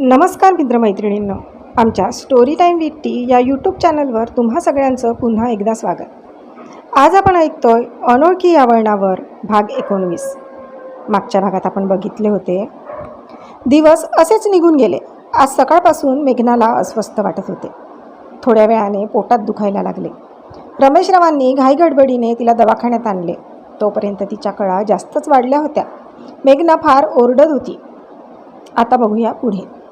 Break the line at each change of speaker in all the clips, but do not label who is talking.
नमस्कार मित्रमैत्रिणींनो. आमच्या स्टोरी टाईम विथ टी या यूट्यूब चॅनलवर तुम्हा सगळ्यांचं पुन्हा एकदा स्वागत. आज आपण ऐकतोय अनोळखी या वळणावर भाग एकोणवीस. मागच्या भागात आपण बघितले होते. दिवस असेच निघून गेले. आज सकाळपासून मेघनाला अस्वस्थ वाटत होते. थोड्या वेळाने पोटात दुखायला लागले. रमेशरावांनी घाईगडबडीने तिला दवाखान्यात आणले. तोपर्यंत तिच्या कळा जास्तच वाढल्या होत्या. मेघना फार ओरडत होती. आता बघूया पुढे.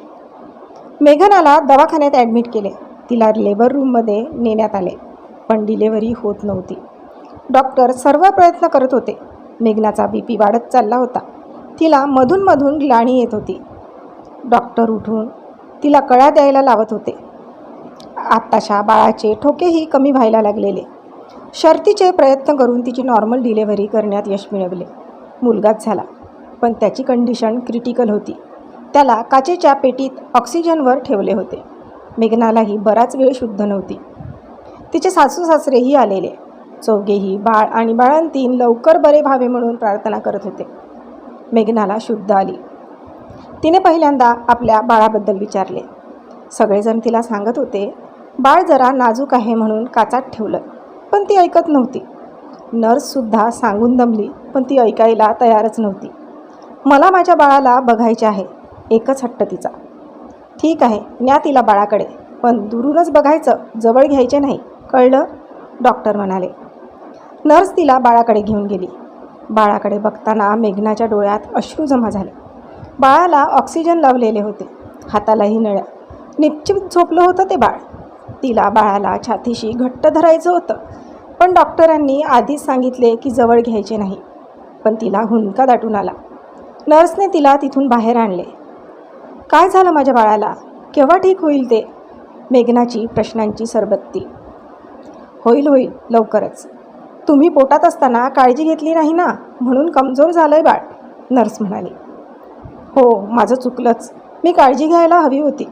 मेघनाला दवाखान्यात ॲडमिट केले. तिला लेबर रूममध्ये नेण्यात आले पण डिलेवरी होत नव्हती. डॉक्टर सर्व प्रयत्न करत होते. मेघनाचा बी पी वाढत चालला होता. तिला मधूनमधून ग्लाणी येत होती. डॉक्टर उठून तिला कळा द्यायला लावत होते. आत्ताशा बाळाचे ठोकेही कमी व्हायला लागलेले. शर्तीचे प्रयत्न करून तिची नॉर्मल डिलेव्हरी करण्यात यश मिळवले. मुलगाच झाला पण त्याची कंडिशन क्रिटिकल होती. त्याला काचेच्या पेटीत ऑक्सिजनवर ठेवले होते. मेघनालाही बराच वेळ शुद्ध नव्हती. तिचे सासू सासरेही आलेले. चौघेही बाळ आणि बाळांतीन लवकर बरे व्हावे म्हणून प्रार्थना करत होते. मेघनाला शुद्ध आली. तिने पहिल्यांदा आपल्या बाळाबद्दल विचारले. सगळेजण तिला सांगत होते बाळ जरा नाजूक आहे म्हणून काचात ठेवलं पण ती ऐकत नव्हती. नर्ससुद्धा सांगून दमली पण ती ऐकायला तयारच नव्हती. मला माझ्या बाळाला बघायचे आहे एकच हट्ट तिचा. ठीक आहे न्या तिला बाळाकडे पण दुरूनच बघायचं जवळ घ्यायचे नाही कळलं? डॉक्टर म्हणाले. नर्स तिला बाळाकडे घेऊन गेली. बाळाकडे बघताना मेघनाच्या डोळ्यात अश्रू जमा झाले. बाळाला ऑक्सिजन लावलेले होते हातालाही नळ्या. निश्चित झोपलं होतं ते बाळ. तिला बाळाला छातीशी घट्ट धरायचं होतं पण डॉक्टरांनी आधीच सांगितले की जवळ घ्यायचे नाही. पण तिला हुंदका दाटून आला. नर्सने तिला तिथून बाहेर आणले. काय झालं माझ्या बाळाला? केव्हा ठीक होईल ते? मेघनाची प्रश्नांची सरबत्ती. होईल होईल लवकरच. तुम्ही पोटात असताना काळजी घेतली नाही ना? म्हणून कमजोर झालं आहे बाळ नर्स म्हणाली. हो माझं चुकलंच. मी काळजी घ्यायला हवी होती.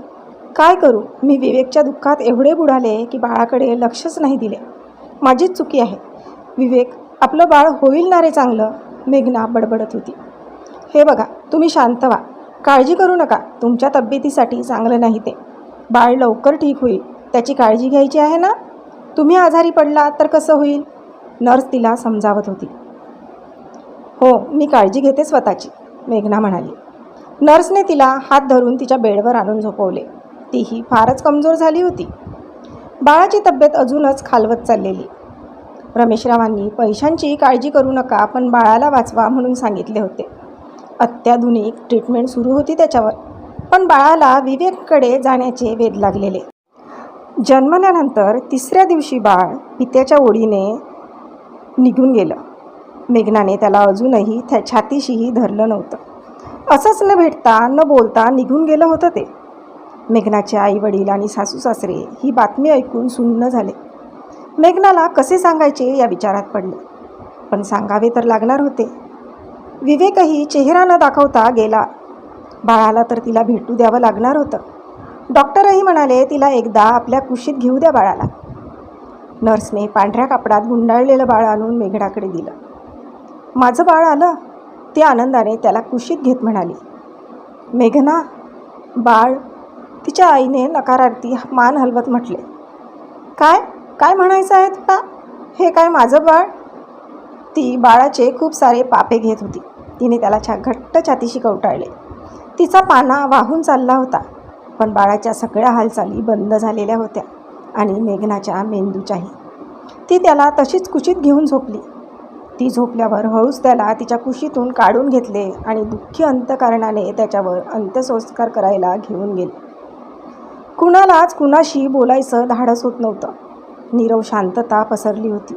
काय करू? मी विवेकच्या दुःखात एवढे बुडाले की बाळाकडे लक्षच नाही दिले. माझीच चुकी आहे. विवेक आपलं बाळ होईल ना रे चांगलं? मेघना बडबडत होती. हे बघा तुम्ही शांत व्हा. काळजी करू नका. तुमच्या तब्येतीसाठी चांगलं नाही ते. बाळ लवकर ठीक होईल. त्याची काळजी घ्यायची आहे ना? तुम्ही आजारी पडला तर कसं होईल? नर्स तिला समजावत होती. हो मी काळजी घेते स्वतःची मेघना म्हणाली. नर्सने तिला हात धरून तिच्या बेडवर आणून झोपवले. तीही फारच कमजोर झाली होती. बाळाची तब्येत अजूनच खालवत चाललेली. रमेशरावांनी पैशांची काळजी करू नका पण बाळाला वाचवा म्हणून सांगितले होते. अत्याधुनिक ट्रीटमेंट सुरू होती त्याच्यावर. पण बाळाला विवेककडे जाण्याचे वेध लागलेले. जन्मल्यानंतर तिसऱ्या दिवशी बाळ पित्याच्या ओढीने निघून गेलं. मेघनाने त्याला अजूनही त्या छातीशीही धरलं नव्हतं. असंच न भेटता न बोलता निघून गेलं होतं ते. मेघनाचे आई वडील आणि सासू सासरे ही बातमी ऐकून सुन्न झाले. मेघनाला कसे सांगायचे या विचारात पडले. पण सांगावे तर लागणार होते. विवेकही चेहरा न दाखवता गेला. बाळाला तर तिला भेटू द्यावं लागणार होतं. डॉक्टरही म्हणाले तिला एकदा आपल्या कुशीत घेऊ द्या बाळाला. नर्सने पांढऱ्या कापडात गुंडाळलेलं बाळ आणून मेघडाकडे दिलं. माझं बाळ आलं. ती आनंदाने त्याला कुशीत घेत म्हणाली. मेघना बाळ तिच्या आईने नकारार्थी मान हलवत म्हटले. काय? काय म्हणायचं आहे तुला? हे काय माझं बाळ? ती बाळाचे खूप सारे पापे घेत होती. तिने त्याला छा घट्ट छातीशी कवटाळले. तिचा पाना वाहून चालला होता पण बाळाच्या सगळ्या हालचाली बंद झालेल्या होत्या आणि मेघनाच्या मेंदूच्याही. ती त्याला तशीच कुशीत घेऊन झोपली. ती झोपल्यावर हळूच त्याला तिच्या कुशीतून काढून घेतले आणि दुःखी अंतकारणाने त्याच्यावर अंत्यसंस्कार करायला घेऊन गेले. कुणालाच कुणाशी बोलायचं धाडस होत नव्हतं. नीरव शांतता पसरली होती.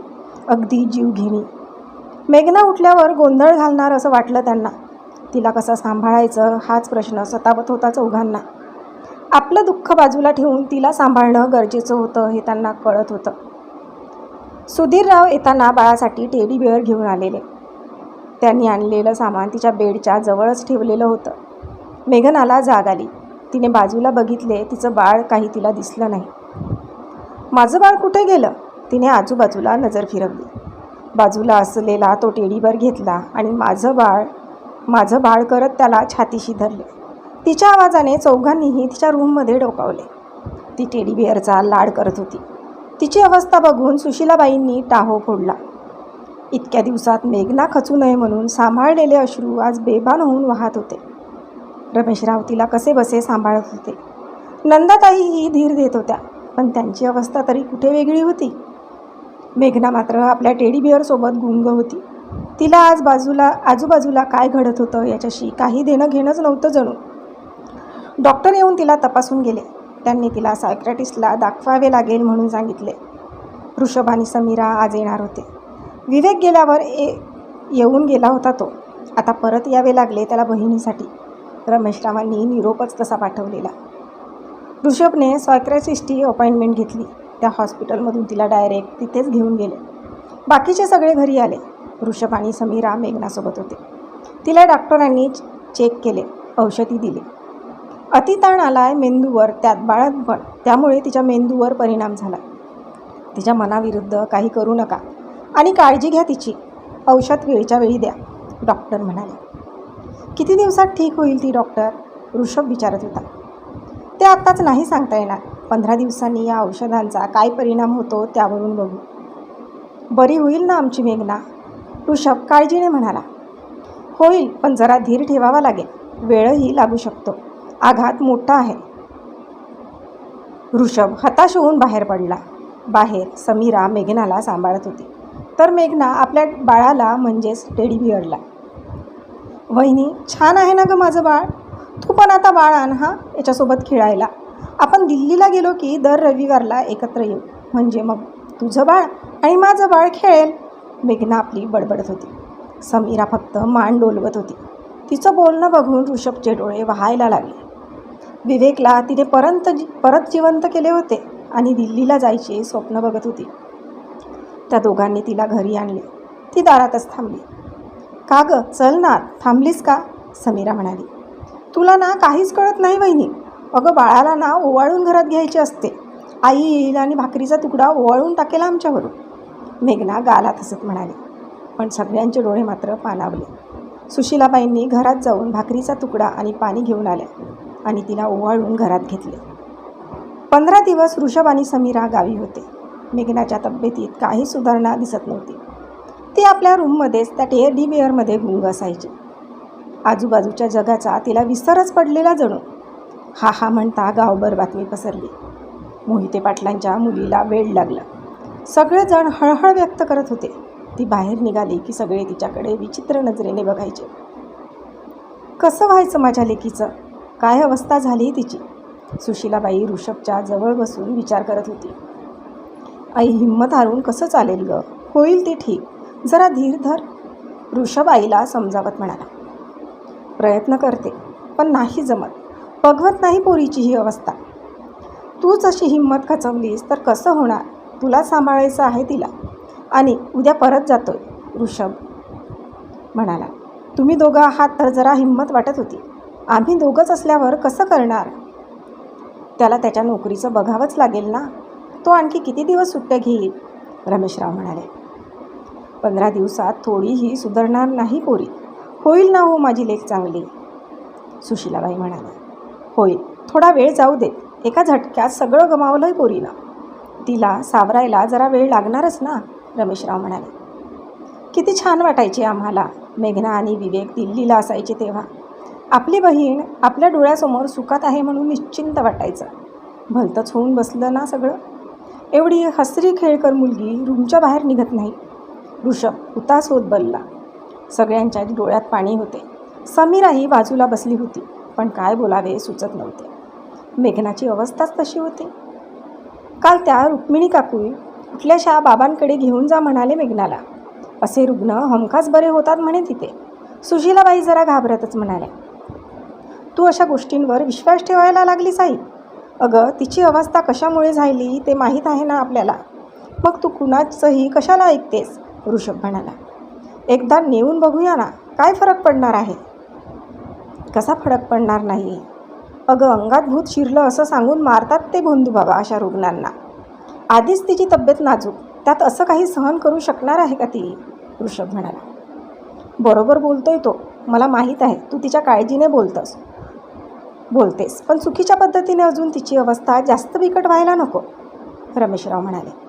अगदी जीवघेणी मेघना उठल्यावर गोंधळ घालणार असं वाटलं त्यांना. तिला कसं सांभाळायचं हाच प्रश्न सतावत होता चौघांना. आपलं दुःख बाजूला ठेवून तिला सांभाळणं गरजेचं होतं हे त्यांना कळत होतं. सुधीरराव येताना बाळासाठी टेडी बिअर घेऊन आलेले. त्यांनी आणलेलं सामान तिच्या बेडच्या जवळच ठेवलेलं होतं. मेघनाला जाग आली. तिने बाजूला बघितले तिचं बाळ काही तिला दिसलं नाही. माझं बाळ कुठे गेलं? तिने आजूबाजूला नजर फिरवली. बाजूला असलेला तो टेडीवर घेतला आणि माझं बाळ माझं बाळ करत त्याला छातीशी धरले. तिच्या आवाजाने चौघांनीही तिच्या रूममध्ये डोकावले. ती टेडी बिअरचा लाड करत होती. तिची अवस्था बघून सुशीलाबाईंनी टाहो फोडला. इतक्या दिवसात मेघना खचू नये म्हणून सांभाळलेले अश्रू आज बेभान होऊन वाहत होते. रमेशराव तिला कसे बसे सांभाळत होते. नंदाताईही धीर देत होत्या पण त्यांची अवस्था तरी कुठे वेगळी होती? मेघना मात्र आपल्या टेडी बिअरसोबत गुंग होती. तिला आज बाजूला आजूबाजूला काय घडत होतं याच्याशी काही देणं घेणंच नव्हतं जणू. डॉक्टर येऊन तिला तपासून गेले. त्यांनी तिला सायक्रॅटिस्टला दाखवावे लागेल म्हणून सांगितले. ऋषभ आणि समीरा आज येणार होते. विवेक गेल्यावर ए येऊन गेला होता तो. आता परत यावे लागले त्याला बहिणीसाठी. रमेशरावांनी निरोपच तसा पाठवलेला. ऋषभने सायक्रॅटिस्टची अपॉइंटमेंट घेतली. त्या हॉस्पिटलमधून तिला डायरेक्ट तिथेच घेऊन गेले. बाकीचे सगळे घरी आले. ऋषभ आणि समीरा मेघनासोबत होते. तिला डॉक्टरांनी चेक केले औषधी दिली. अतिताण आलाय मेंदूवर त्यात बाळणपण त्यामुळे तिच्या मेंदूवर परिणाम झाला. तिच्या मनाविरुद्ध काही करू नका आणि काळजी घ्या तिची. औषध वेळच्या वेळी द्या डॉक्टर म्हणाले. किती दिवसात ठीक होईल ती डॉक्टर? ऋषभ विचारत होता. ते आत्ताच नाही सांगता येणार. पंधरा दिवसांनी या औषधांचा काय परिणाम होतो त्यावरून बघू. बरी होईल ना आमची मेघना? ऋषभ काळजीने म्हणाला. होईल पण जरा धीर ठेवावा लागेल. वेळही लागू शकतो. आघात मोठा आहे. ऋषभ हताश होऊन बाहेर पडला. बाहेर समीरा मेघनाला सांभाळत होती. तर मेघना आपल्या बाळाला म्हणजेच टेडी बिअरला. वहिनी छान आहे ना गं माझं बाळ? तू पण आता बाळ आण हा याच्यासोबत खेळायला. आपण दिल्लीला गेलो की दर रविवारला एकत्र येऊ. म्हणजे मग तुझं बाळ आणि माझं बाळ खेळेल. मेघना आपली बडबडत होती. समीरा फक्त मान डोलवत होती. तिचं बोलणं बघून ऋषभचे डोळे वाहायला लागले. विवेकला तिने परंत जी परत जिवंत केले होते आणि दिल्लीला जायचे स्वप्न बघत होती. त्या दोघांनी तिला घरी आणले. ती दारातच थांबली. का गं? चल ना थांबलीस का? समीरा म्हणाली. तुला ना काहीच कळत नाही वहिनी. अगं बाळाला ना ओवाळून घरात घ्यायची असते. आई येईल आणि भाकरीचा तुकडा ओवाळून टाकेल आमच्यावरून. मेघना गालात हसत म्हणाली. पण सगळ्यांचे डोळे मात्र पाणावले. सुशीलाबाईंनी घरात जाऊन भाकरीचा तुकडा आणि पाणी घेऊन आल्या आणि तिला ओवाळून घरात घेतले. पंधरा दिवस ऋषभ आणि समीरा गावी होते. मेघनाच्या तब्येतीत काही सुधारणा दिसत नव्हती. ती आपल्या रूममध्येच त्या टेअर डी बिअरमध्ये गुंग असायची. आजूबाजूच्या जगाचा तिला विसरच पडलेला जणू. हा हा म्हणता गावभर बातमी पसरली. मोहिते पाटलांच्या मुलीला वेळ लागला. सगळेजण हळहळ व्यक्त करत होते. ती बाहेर निघाली की सगळे तिच्याकडे विचित्र नजरेने बघायचे. कसं व्हायचं माझ्या लेकीचं? काय अवस्था झाली तिची? सुशीलाबाई ऋषभच्या जवळ बसून विचार करत होती. आई हिंमत हारून कसं चालेल गं? होईल ते ठीक. जरा धीर धर. ऋषभ आईला समजावत म्हणाला. प्रयत्न करते पण नाही जमत. बघवत नाही पोरीची ही अवस्था. तूच अशी हिंमत खचवलीस तर कसं होणार? तुला सांभाळायचं आहे तिला. आणि उद्या परत जातोय ऋषभ म्हणाला. तुम्ही दोघं आहात तर जरा हिंमत वाटत होती. आम्ही दोघंच असल्यावर कसं करणार? त्याला त्याच्या नोकरीचं बघावंच लागेल ना? तो आणखी किती दिवस सुट्ट्या घेईल? रमेशराव म्हणाले. पंधरा दिवसात थोडीही सुधारणार नाही पोरी. होईल ना हो माझी लेख चांगली? सुशीलाबाई म्हणाल्या होईल. थोडा वेळ जाऊ दे एका झटक्यात सगळं गमावलं आहे पोरीनं. तिला सावरायला जरा वेळ लागणारच ना? रमेशराव म्हणाले. किती छान वाटायचे आम्हाला. मेघना आणि विवेक दिल्लीला असायचे तेव्हा. आपली बहीण आपल्या डोळ्यासमोर सुखात आहे म्हणून निश्चिंत वाटायचं. भलतंच होऊन बसलं ना सगळं? एवढी हसरी खेळकर मुलगी रूमच्या बाहेर निघत नाही. ऋषभ उतास होत बलला सगळ्यांच्या डोळ्यात पाणी होते. समीराही बाजूला बसली होती. पण काय बोलावे सुचत नव्हते. मेघनाची अवस्थाच तशी होती. काल त्या रुक्मिणी काकू कुठल्याशा बाबांकडे घेऊन जा म्हणाले मेघनाला. असे रुग्ण हमखास बरे होतात म्हणे तिथे. सुशीलाबाई जरा घाबरतच म्हणाल्या. तू अशा गोष्टींवर विश्वास ठेवायला लागलीस आई. अगं तिची अवस्था कशामुळे झाली ते माहीत आहे ना आपल्याला. मग तू कुणाचंही कशाला ऐकतेस? ऋषभ म्हणाला. एकदा नेऊन बघूया ना काय फरक पडणार आहे? कसा फडक पडणार नाही? अगं अंगात भूत शिरलं असं सांगून मारतात ते भोंदू बाबा अशा रुग्णांना. आधीच तिची तब्येत नाजूक. त्यात असं काही सहन करू शकणार आहे का ती? ऋषभ म्हणाला. बरोबर बोलतोय तो. मला माहीत आहे. तू तिच्या काळजीने बोलतस. बोलतेस. पण चुकीच्या पद्धतीने अजून तिची अवस्था जास्त बिकट व्हायला नको रमेशराव म्हणाले.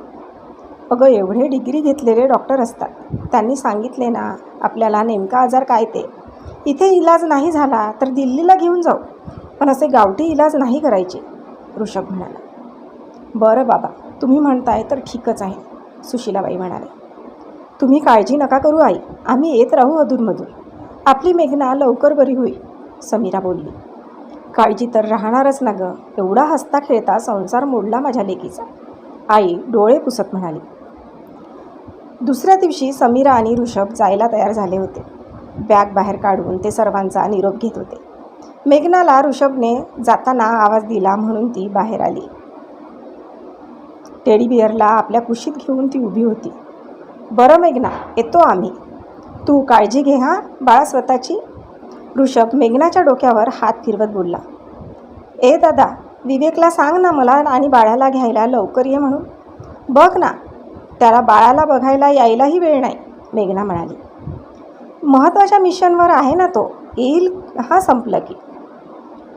अगं एवढे डिग्री घेतलेले डॉक्टर असतात. त्यांनी सांगितले ना आपल्याला नेमका आजार काय ते? इथे इलाज नाही झाला तर दिल्लीला घेऊन जाऊ. पण असे गावठी इलाज नाही करायचे ऋषभ म्हणाला. बरं बाबा तुम्ही म्हणताय तर ठीकच आहे सुशीलाबाई म्हणाले तुम्ही काळजी नका करू आई आम्ही येत राहू अधूनमधून. आपली मेघना लवकर बरी होईल समीरा बोलली. काळजी तर राहणारच ना गं एवढा हसता खेळता संसार मोडला माझ्या लेकीचा. आई डोळे पुसत म्हणाली. दुसऱ्या दिवशी समीरा आणि ऋषभ जायला तयार झाले होते. बॅग बाहेर काढून ते सर्वांचा निरोप घेत होते. मेघनाला ऋषभने जाताना आवाज दिला म्हणून ती बाहेर आली. टेडी बिअरला आपल्या कुशीत घेऊन ती उभी होती. बरं मेघना येतो आम्ही. तू काळजी घे हां बाळा स्वतःची. ऋषभ मेघनाच्या डोक्यावर हात फिरवत बोलला. ए दादा विवेकला सांग ना मला आणि बाळाला घ्यायला लवकर ये म्हणून. बघ ना त्याला बाळाला बघायला यायलाही वेळ नाही मेघना म्हणाली. महत्त्वाच्या मिशनवर आहे ना तो? येईल हा संपलं की.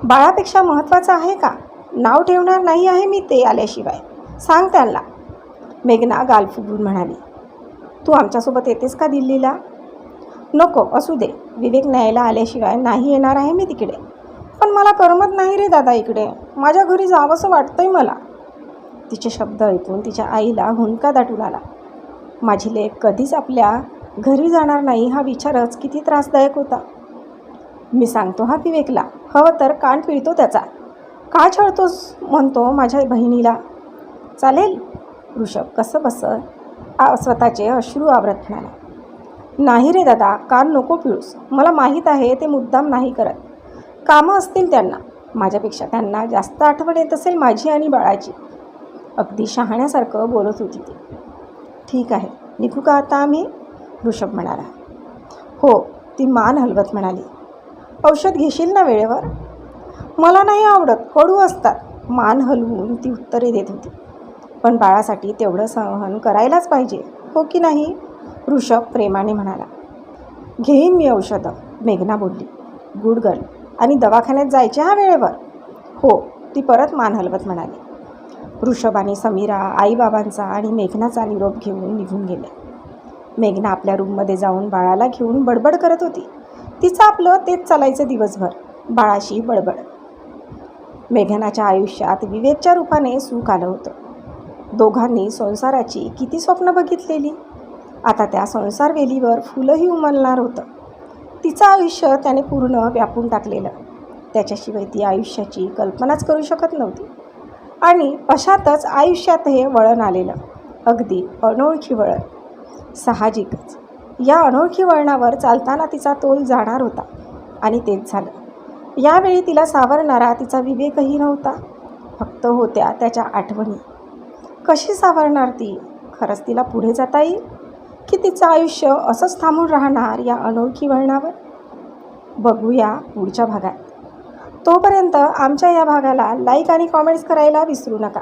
बाळापेक्षा महत्त्वाचं आहे का? नाव ठेवणार नाही आहे मी ते आल्याशिवाय. सांग त्यांना. मेघना गाल फुगून म्हणाली. तू आमच्यासोबत येतेस का दिल्लीला? नको असू दे. विवेक न्यायला आल्याशिवाय नाही येणार आहे मी तिकडे. पण मला करमत नाही रे दादा इकडे. माझ्या घरी जावंसं वाटतंय मला. तिचे शब्द ऐकून तिच्या आईला हुंका दाटून आला माझी लेख कधीच आपल्या घरी जाणार नाही हा विचारच किती त्रासदायक होता. मी सांगतो हा विवेकला. हवं तर कान पिळतो त्याचा. का छळतोस? म्हणतो माझ्या बहिणीला. चालेल. ऋषभ कसं बसं आ स्वतःचे अश्रू आवरत म्हणाला. नाही रे दादा कान नको पिळूस. मला माहीत आहे ते मुद्दाम नाही करत. कामं असतील त्यांना. माझ्यापेक्षा त्यांना जास्त आठवण येत असेल माझी आणि बाळाची. अगदी शहाण्यासारखं बोलत होती ती. ठीक आहे. निघू का आता आम्ही? ऋषभ म्हणाला. हो ती मान हलवत म्हणाली. औषध घेशील ना वेळेवर? मला नाही आवडत कडू असतात. मान हलवून ती उत्तरे देत होती. पण बाळासाठी तेवढं सहन करायलाच पाहिजे हो की नाही? ऋषभ प्रेमाने म्हणाला. घेईन मी औषधं मेघना बोलली. गुड गर्ल आणि दवाखान्यात जायचे हा वेळेवर? हो ती परत मान हलवत म्हणाली. ऋषभ आणि समीरा आईबाबांचा आणि मेघनाचा निरोप घेऊन निघून गेले मेघना आपल्या रूममध्ये जाऊन बाळाला घेऊन बडबड करत होती. तिचं आपलं तेच चालायचं दिवसभर. बाळाशी बडबड. मेघनाच्या आयुष्यात विवेकच्या रूपाने सुख आलं होतं. दोघांनी संसाराची किती स्वप्न बघितलेली? आता त्या संसार वेलीवर फुलंही उमलणार होतं. तिचं आयुष्य त्याने पूर्ण व्यापून टाकलेलं. त्याच्याशिवाय ती आयुष्याची कल्पनाच करू शकत नव्हती. आणि अशातच आयुष्यात हे वळण आलेलं. अगदी अनोळखी वळण. साहजिकच. या अनोळखी वळणावर चालताना तिचा तोल जाणार होता. आणि तेच झालं. यावेळी तिला सावरणारा तिचा विवेकही नव्हता. फक्त होत्या त्याच्या आठवणी. कशी सावरणार ती? खरंच तिला पुढे जाता येईल? की तिचं आयुष्य असंच थांबून राहणार या अनोळखी वळणावर? बघूया पुढच्या भागात. तोपर्यंत आमच्या या भागाला लाईक आणि कॉमेंट्स करायला विसरू नका.